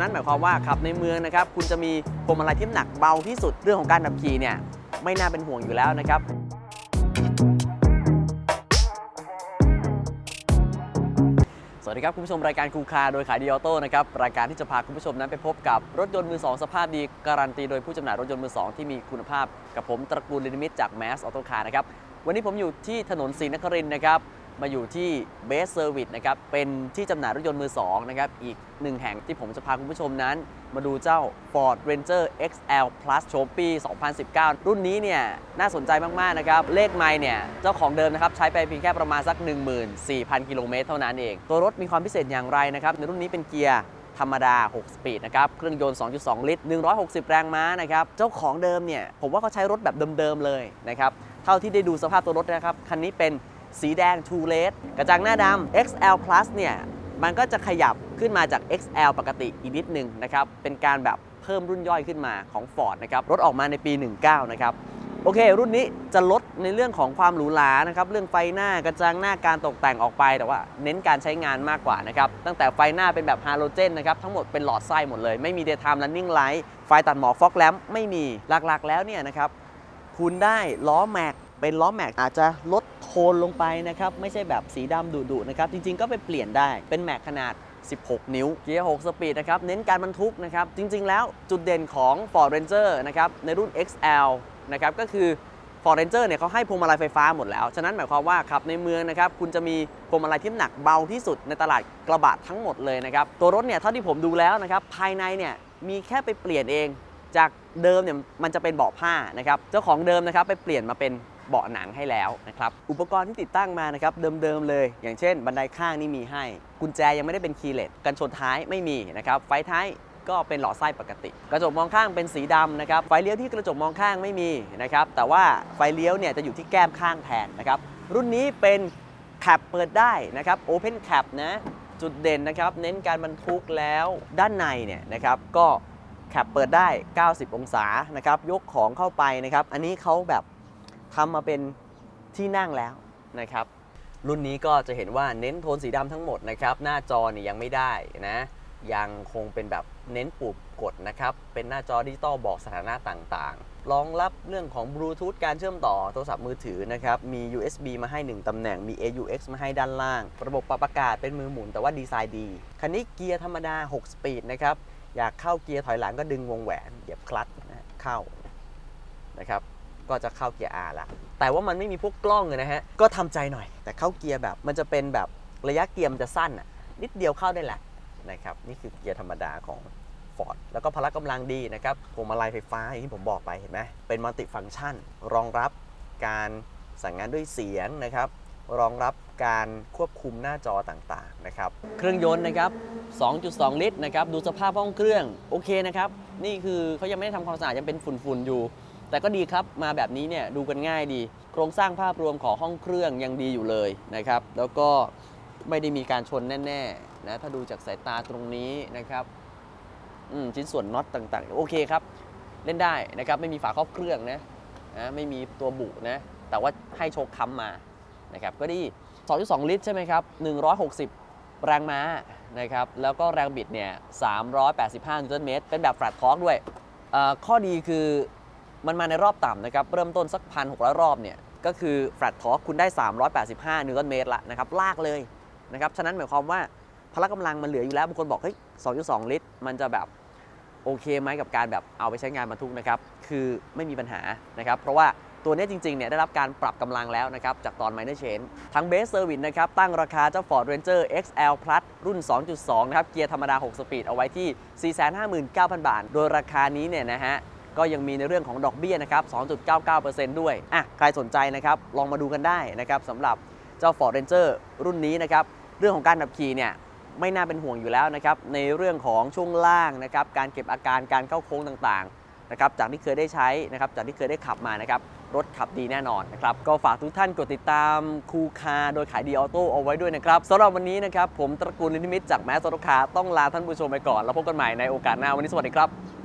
นั่นหมายความว่าขับในเมืองนะครับ คุณจะมีพวงมาลัยที่หนักเบาที่สุดเรื่องของการขับขี่เนี่ยไม่น่าเป็นห่วงอยู่แล้วนะครับสวัสดีครับ คุณผู้ชมรายการคูคาโดยขายดีออโต้นะครับ รายการที่จะพาคุณผู้ชมนั้นไปพบกับรถยนต์มือสองสภาพดี การันตีโดยผู้จำหน่ายรถยนต์มือสองที่มีคุณภาพ กับผมตระกูลลิมิตจากแมสออโต้คาร์นะครับ วันนี้ผมอยู่ที่ถนนศรีนครินทร์นะครับ มาอยู่ที่เบสเซอร์วิสนะครับเป็นที่จำหน่ายรถยนต์มือสองนะครับอีกหนึ่งแห่งที่ผมจะพาคุณผู้ชมนั้น มาดูเจ้า Ford Ranger XL Plus โฉมปี2019 รุ่นนี้เนี่ยน่าสนใจมาก ๆ นะครับ เลขไมล์เนี่ย เจ้าของเดิมนะครับ ใช้ไปเพียงแค่ประมาณสัก 14,000 กิโลเมตรเท่านั้นเอง ตัวรถมีความพิเศษอย่างไรนะครับ ในรุ่นนี้เป็นเกียร์ธรรมดา 6 สปีดนะครับ เครื่องยนต์ 2.2 ลิตร 160 แรงม้านะครับ เจ้าของเดิมเนี่ย ผมว่าเขาใช้รถแบบเดิม ๆ เลยนะครับ เท่าที่ได้ดูสภาพตัวรถนะครับ คันนี้เป็น สีแดง Two Red กระจังหน้าดำ XL Plus เนี่ย มันก็จะขยับขึ้นมาจาก XL ปกติอีกนิดนึงนะครับ เป็นการแบบเพิ่มรุ่นย่อยขึ้นมาของ Ford นะครับ รถออกมาในปี 19 นะครับ โอเค รุ่นนี้จะลดในเรื่องของความหรูหรานะครับ เรื่องไฟหน้ากระจังหน้าการตกแต่งออกไป แต่ว่าเน้นการใช้งานมากกว่านะครับ ตั้งแต่ไฟหน้าเป็นแบบฮาโลเจนนะครับ ทั้งหมดเป็นหลอดไส้หมดเลย ไม่มี daytime running light ไฟตัดหมอกฟอกแลมไม่มี หลักๆ แล้วเนี่ยนะครับ คุณได้ล้อแม็กเป็นล้อแม็กอาจจะลด นลงไปนะครับ ไม่ใช่แบบสีดำดุๆนะครับ จริงๆก็ไปเปลี่ยนได้เป็นแม็กขนาด 16 นิ้ว เกียร์ 6 สปีดนะครับ เน้นการบรรทุกนะครับ จริงๆ แล้วจุดเด่นของ Ford Ranger นะครับ ในรุ่น XL นะครับ ก็คือ Ford Ranger เนี่ยเขาให้พวงมาลัยไฟฟ้าหมดแล้ว ฉะนั้นหมายความว่าขับในเมืองนะครับ คุณจะมีพวงมาลัยที่หนักเบาที่สุดในตลาดกระบะทั้งหมดเลยนะครับ ตัวรถเนี่ยเท่าที่ผมดูแล้วนะครับ ภายในเนี่ยมีแค่ไปเปลี่ยนเอง จากเดิมเนี่ยมันจะเป็นเบาะผ้านะครับ เจ้าของเดิมนะครับไปเปลี่ยนมาเป็น เบาะหนังให้แล้วนะครับ อุปกรณ์ที่ติดตั้งมานะครับเดิมๆเลย อย่างเช่น บันไดข้างนี่มีให้ กุญแจยังไม่ได้เป็นคีย์เลสกันชนท้ายไม่มีนะครับไฟท้ายก็เป็นหลอดไส้ปกติ กระจกมองข้างเป็นสีดำนะครับไฟเลี้ยวที่กระจกมองข้างไม่มีนะครับแต่ว่าไฟเลี้ยวเนี่ยจะอยู่ที่แก้มข้างแทนนะครับรุ่นนี้เป็นแคปเปิดได้นะครับ Open Cap นะจุดเด่นนะครับเน้นการบรรทุกแล้วด้านในเนี่ยนะครับก็แคปเปิดได้ 90 องศานะครับยกของเข้าไปนะครับอันนี้เขาแบบ ทำมาเป็นที่นั่งแล้วนะครับ รุ่นนี้ก็จะเห็นว่าเน้นโทนสีดำทั้งหมดนะครับ หน้าจอเนี่ยยังไม่ได้นะ ยังคงเป็นแบบเน้นปุ่มกดนะครับ เป็นหน้าจอดิจิตอลบอกสถานะต่างๆ รองรับเรื่องของบลูทูธการเชื่อมต่อโทรศัพท์มือถือนะครับ มี USB มาให้ 1ตำแหน่ง มี AUX มาให้ด้านล่าง ระบบปรับอากาศเป็นมือหมุนแต่ว่าดีไซน์ดี คันนี้เกียร์ธรรมดา 6 สปีดนะครับ อยากเข้าเกียร์ถอยหลังก็ดึงวงแหวน เหยียบคลัตช์นะเข้านะครับ ก็จะเข้าเกียร์ R ละแต่ว่ามันไม่มีพวกกล้องเลยนะฮะ ก็ทำใจหน่อย แต่เข้าเกียร์แบบมันจะเป็นแบบระยะเกียร์มันจะสั้นอะ นิดเดียวเข้าได้แหละนะครับ นี่คือเกียร์ธรรมดาของ Ford แล้วก็พละกำลังดีนะครับพวงมาลัยไฟฟ้าอย่างที่ผมบอกไปเห็นไหมเป็นมัลติฟัง c t ชัน รองรับการสั่งงานด้วยเสียงนะครับ รองรับการควบคุมหน้าจอต่างๆนะครับ เครื่องยนต์นะครับ 2.2 ลิตรนะครับ ดูสภาพห้องเครื่อง โอเคนะครับ นี่คือเขายังไม่ได้ทำความสะอาดยังเป็นฝุ่นๆอยู่ แต่ก็ดีครับมาแบบนี้เนี่ยดูกันง่ายดี โครงสร้างภาพรวมของห้องเครื่องยังดีอยู่เลยนะครับ แล้วก็ไม่ได้มีการชนแน่ๆนะถ้าดูจากสายตาตรงนี้นะครับอืมชิ้นส่วนน็อตต่างๆ โอเคครับ เล่นได้นะครับไม่มีฝาครอบเครื่องนะนะไม่มีตัวบุนะแต่ว่าให้โชคค้ำมานะครับก็ดี 2.2 ลิตรใช่ไหมครับ 160 แรงม้านะครับแล้วก็แรงบิดเนี่ย 385 นิวตันเมตร เป็นแบบ flat torque ด้วยอ่อข้อดีคือ มันมาในรอบต่ำนะครับ เริ่มต้นสัก1,600รอบเนี่ย ก็คือ flat torque คุณได้ 385 นิวตันเมตรละนะครับ ลากเลยนะครับ ฉะนั้นหมายความว่าพละกำลังมันเหลืออยู่แล้วบางคนบอกเฮ้ย 2.2 ลิตร มันจะแบบโอเคไหมกับการแบบเอาไปใช้งานบรรทุกนะครับ คือไม่มีปัญหานะครับ เพราะว่าตัวนี้จริงๆเนี่ยได้รับการปรับกำลังแล้วนะครับ จากตอน Minor Change ทั้ง Base Service นะครับ ตั้งราคาเจ้า Ford Ranger XL Plus รุ่น 2.2 นะครับ เกียร์ธรรมดา 6 สปีดเอาไว้ที่ 459,000 บาท โดยราคานี้เนี่ยนะฮะ ก็ยังมีในเรื่องของดอกเบี้ยนะครับ 2.99%ด้วย อะ ใครสนใจนะครับ ลองมาดูกันได้นะครับสำหรับเจ้า Ford Ranger รุ่นนี้นะครับ เรื่องของการขับขี่เนี่ยไม่น่าเป็นห่วงอยู่แล้วนะครับ ในเรื่องของช่วงล่างนะครับ การเก็บอาการการเข้าโค้งต่างๆนะครับ จากที่เคยได้ใช้นะครับ จากที่เคยได้ขับมานะครับ รถขับดีแน่นอนนะครับ ก็ฝากทุกท่านกดติดตามคูคาโดยขายดีออโต้เอาไว้ด้วยนะครับสำหรับวันนี้นะครับ ผมตระกูลลินิมิตจากแมสโตคาต้องลาท่านผู้ชมไปก่อน แล้วพบกันใหม่ในโอกาสหน้าวันนี้สวัสดีครับ